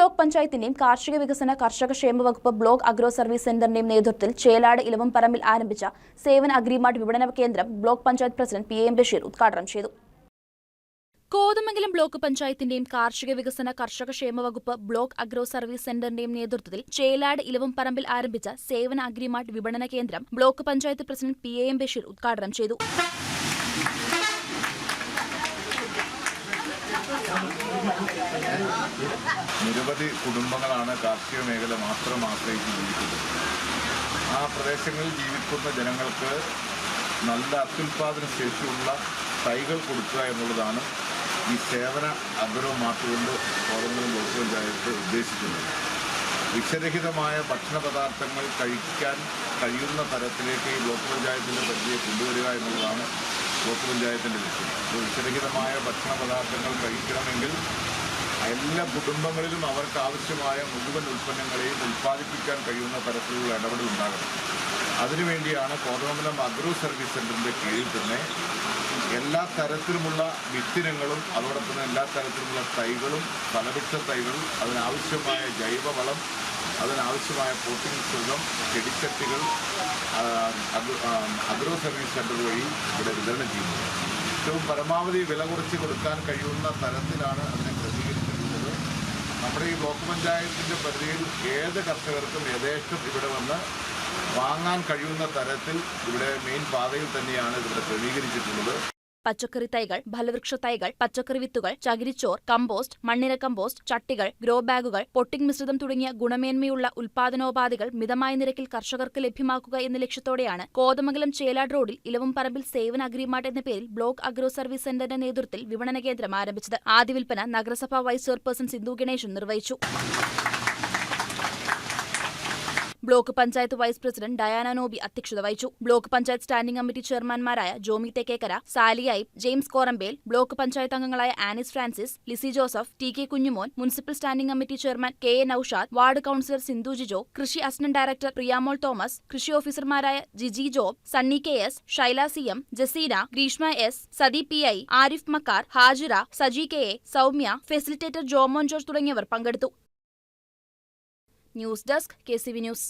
Block പഞ്ചായത്തിന്റെയും കാർഷിക വികസന കർഷക ക്ഷേമ വകുപ്പ് ബ്ലോക്ക് അഗ്രോ സർവീസ് സെന്ററിന്റെയും നേതൃത്വത്തിൽ ചേലാട് ഇലവംപറമ്പിൽ ആരംഭിച്ച സേവന അഗ്രിമാർട്ട് വിപണന കേന്ദ്രം block panchayat president P M Basheer ഉദ്ഘാടനം ചെയ്തു. കോതമംഗലം ബ്ലോക്ക് പഞ്ചായത്തിന്റെയും കാർഷിക വികസന കർഷക ക്ഷേമ വകുപ്പ് ബ്ലോക്ക് അഗ്രോ സർവീസ് സെന്ററിന്റെയും നേതൃത്വത്തിൽ ചേലാട് ഇലവംപറമ്പിൽ ആരംഭിച്ച സേവന അഗ്രിമാർട്ട് വിപണന കേന്ദ്രം block panchayat president P A M Basheer ഉദ്ഘാടനം ചെയ്തു. നിരവധി കുടുംബങ്ങളാണ് കാർഷിക മേഖല മാത്രം ആശ്രയിച്ച് ജീവിക്കുന്നത് ആ പ്രദേശങ്ങളിൽ ജീവിക്കുന്ന ജനങ്ങൾക്ക് നല്ല അത്യുൽപാദന ശേഷിയുള്ള തൈകൾ കൊടുക്കുക എന്നുള്ളതാണ് ഈ സേവന അഗ്രഹം മാറ്റുകൊണ്ട് ഓരോന്നും ബ്ലോക്ക് പഞ്ചായത്ത് ഉദ്ദേശിക്കുന്നത്. വിഷരഹിതമായ ഭക്ഷണ പദാർത്ഥങ്ങൾ കഴിക്കാൻ കഴിയുന്ന തരത്തിലേക്ക് ഈ ബ്ലോക്ക് പഞ്ചായത്തിന്റെ പരിധിയെ കൊണ്ടുവരിക എന്നുള്ളതാണ് ബ്ലോക്ക് പഞ്ചായത്തിന്റെ ലക്ഷ്യം. വിഷരഹിതമായ ഭക്ഷണ പദാർത്ഥങ്ങൾ കഴിക്കണമെങ്കിൽ എല്ലാ കുടുംബങ്ങളിലും അവർക്ക് ആവശ്യമായ മുഴുവൻ ഉൽപ്പന്നങ്ങളെയും ഉൽപ്പാദിപ്പിക്കാൻ കഴിയുന്ന തരത്തിലുള്ള ഇടപെടൽ ഉണ്ടാകണം. അതിനുവേണ്ടിയാണ് കോതമംഗലം അഗ്രോ സർവീസ് സെന്ററിന്റെ കീഴിൽ തന്നെ എല്ലാ തരത്തിലുമുള്ള വിത്തിനങ്ങളും അതോടൊപ്പം തന്നെ എല്ലാ തരത്തിലുമുള്ള തൈകളും ഫലവൃക്ഷ തൈകളും അതിനാവശ്യമായ ജൈവവളം അതിനാവശ്യമായ പോട്ടിംഗ് സുഖം ചെടിച്ചട്ടികൾ അഗ്ര- സർവീസ് സെന്റർ വഴി ഇവിടെ വിതരണം ചെയ്യുന്നത് ഏറ്റവും പരമാവധി വില കുറച്ച് കൊടുക്കാൻ കഴിയുന്ന തരത്തിലാണ് അതിനെ നമ്മുടെ ഈ ബ്ലോക്ക് പഞ്ചായത്തിന്റെ പരിധിയിൽ ഏത് കർഷകർക്കും യഥേഷ്ടം ഇവിടെ വന്ന് വാങ്ങാൻ കഴിയുന്ന തരത്തിൽ ഇവിടെ മെയിൻ പാതയിൽ തന്നെയാണ് ഇവിടെ ക്രമീകരിച്ചിട്ടുള്ളത്. പച്ചക്കറി തൈകൾ ഫലവൃക്ഷ തൈകൾ പച്ചക്കറി വിത്തുകൾ ചകിരിച്ചോർ കമ്പോസ്റ്റ് മണ്ണിര കമ്പോസ്റ്റ് ചട്ടികൾ ഗ്രോ ബാഗുകൾ പൊട്ടിംഗ് മിശ്രിതം തുടങ്ങിയ ഗുണമേന്മയുള്ള ഉൽപാദനോപാധികൾ മിതമായ നിരക്കിൽ കർഷകർക്ക് ലഭ്യമാക്കുക എന്ന ലക്ഷ്യത്തോടെയാണ് കോതമംഗലം ചേലാട് റോഡിൽ ഇലവും പറമ്പിൽ സേവന അഗ്രിമാർട്ട് എന്ന പേരിൽ ബ്ലോക്ക് അഗ്രോ സർവീസ് സെന്ററിന്റെ നേതൃത്വത്തിൽ വിപണന കേന്ദ്രം ആരംഭിച്ചത്. ആദ്യ വിൽപ്പന നഗരസഭാ വൈസ് ചെയർപേഴ്സൺ സിന്ധു ഗണേശൻ നിർവഹിച്ചു. Block panchayat vice president Diana Nobi അധ്യക്ഷത വഹിച്ചു. ബ്ലോക്ക് പഞ്ചായത്ത് സ്റ്റാൻഡിംഗ് കമ്മിറ്റി ചെയർമാൻമാരായ ജോമി തെക്കേക്കര സാലിയായി ജെയിംസ് കോറമ്പേൽ ബ്ലോക്ക് പഞ്ചായത്ത് അംഗങ്ങളായ Anis Francis Lissy Joseph T K Kunjumon municipal standing committee chairman K A Noushad ward councillor Sindhu Jijo കൃഷി assistant director Priyamol Thomas കൃഷി ഓഫീസർമാരായ Jiji Job Sunny K S Shaila C M Jaseena Greeshma S Sadi P I Arif Makkar Hajira Saji K A Soumya facilitator Jomon George തുടങ്ങിയവർ പങ്കെടുത്തു. News desk K news.